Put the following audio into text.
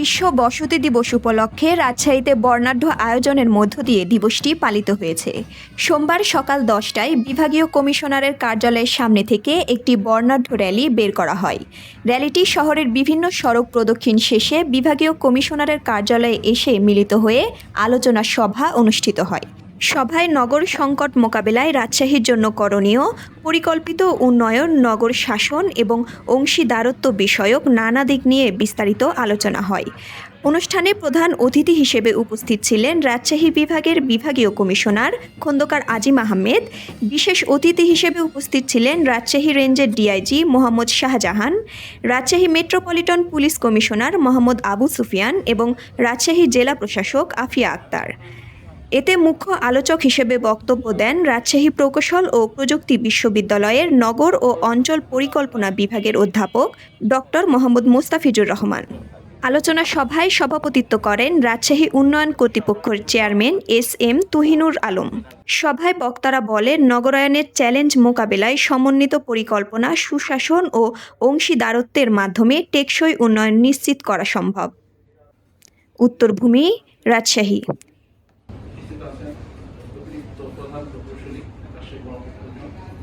বিশ্ব বসতি দিবস উপলক্ষে রাজশাহীতে বর্ণাঢ্য আয়োজনের মধ্য দিয়ে দিবসটি পালিত হয়েছে। সোমবার সকাল দশটায় বিভাগীয় কমিশনারের কার্যালয়ের সামনে থেকে একটি বর্ণাঢ্য র্যালি বের করা হয়। র্যালিটি শহরের বিভিন্ন সড়ক প্রদক্ষিণ শেষে বিভাগীয় কমিশনারের কার্যালয়ে এসে মিলিত হয়ে আলোচনা সভা অনুষ্ঠিত হয়। সভায় নগর সংকট মোকাবেলায় রাজশাহীর জন্য করণীয়, পরিকল্পিত উন্নয়ন, নগর শাসন এবং অংশীদারত্ব বিষয়ক নানা দিক নিয়ে বিস্তারিত আলোচনা হয়। অনুষ্ঠানে প্রধান অতিথি হিসেবে উপস্থিত ছিলেন রাজশাহী বিভাগের বিভাগীয় কমিশনার খন্দকার আজিম আহমেদ, বিশেষ অতিথি হিসেবে উপস্থিত ছিলেন রাজশাহী রেঞ্জের DIG Mohammad Shahjahan, Rajshahi metropolitan police commissioner Mohammad Abu Sufian এবং রাজশাহী জেলা প্রশাসক আফিয়া আক্তার। এতে মুখ্য আলোচক হিসেবে বক্তব্য দেন রাজশাহী প্রকৌশল ও প্রযুক্তি বিশ্ববিদ্যালয়ের নগর ও অঞ্চল পরিকল্পনা বিভাগের অধ্যাপক ডক্টর মোহাম্মদ মোস্তাফিজুর রহমান। আলোচনা সভায় সভাপতিত্ব করেন রাজশাহী উন্নয়ন কর্তৃপক্ষের chairman S M Tuhinur Alam. সভায় বক্তারা বলেন, নগরায়নের চ্যালেঞ্জ মোকাবেলায় সমন্বিত পরিকল্পনা, সুশাসন ও অংশীদারত্বের মাধ্যমে টেকসই উন্নয়ন নিশ্চিত করা সম্ভব। উত্তরভূমি, রাজশাহী। অতিরিক্ত প্রধান প্রকৌশলী আকাশে কর্মকর্তা